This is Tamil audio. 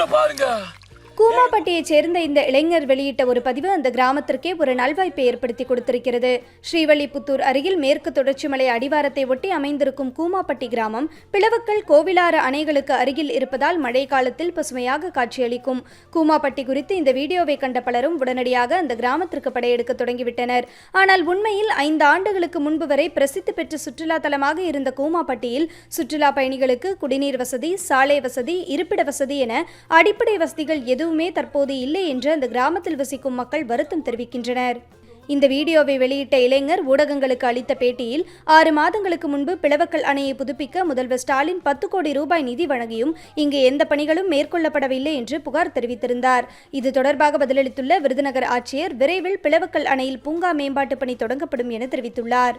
தூரம் பாருங்க கூமாப்பட்டியைச் சேர்ந்த இந்த இளைஞர் வெளியிட்ட ஒரு பதிவு அந்த கிராமத்திற்கே ஒரு நல்வாய்ப்பை ஏற்படுத்தி கொடுத்திருக்கிறது. ஸ்ரீவல்லிபுத்தூர் அருகில் மேற்கு தொடர்ச்சி மலை அடிவாரத்தை ஒட்டி அமைந்திருக்கும் கூமாப்பட்டி கிராமம் பிளவுக்கள் கோவிலாறு அணைகளுக்கு அருகில் இருப்பதால் மழை காலத்தில் பசுமையாக காட்சியளிக்கும். கூமாப்பட்டி குறித்து இந்த வீடியோவை கண்ட பலரும் உடனடியாக அந்த கிராமத்திற்கு படையெடுக்க தொடங்கிவிட்டனர். ஆனால் உண்மையில் ஐந்து ஆண்டுகளுக்கு முன்பு வரை பிரசித்தி பெற்ற சுற்றுலா தலமாக இருந்த கூமாப்பட்டியில் சுற்றுலா பயணிகளுக்கு குடிநீர் வசதி சாலை வசதி இருப்பிட வசதி என அடிப்படை வசதிகள் எதுவும் எதுவுமே தற்போது இல்லை என்று அந்த கிராமத்தில் வசிக்கும் மக்கள் வருத்தம் தெரிவிக்கின்றனர். இந்த வீடியோவை வெளியிட்ட இளைஞர் ஊடகங்களுக்கு அளித்த பேட்டியில் ஆறு மாதங்களுக்கு முன்பு பிளவக்கல் அணையை புதுப்பிக்க முதல்வர் ஸ்டாலின் பத்து கோடி ரூபாய் நிதி வழங்கியும் இங்கு எந்த பணிகளும் மேற்கொள்ளப்படவில்லை என்று புகார் தெரிவித்திருந்தார். இது தொடர்பாக பதிலளித்துள்ள விருதுநகர் ஆட்சியர் விரைவில் பிளவக்கல் அணையில் பூங்கா மேம்பாட்டு பணி தொடங்கப்படும் என தெரிவித்துள்ளார்.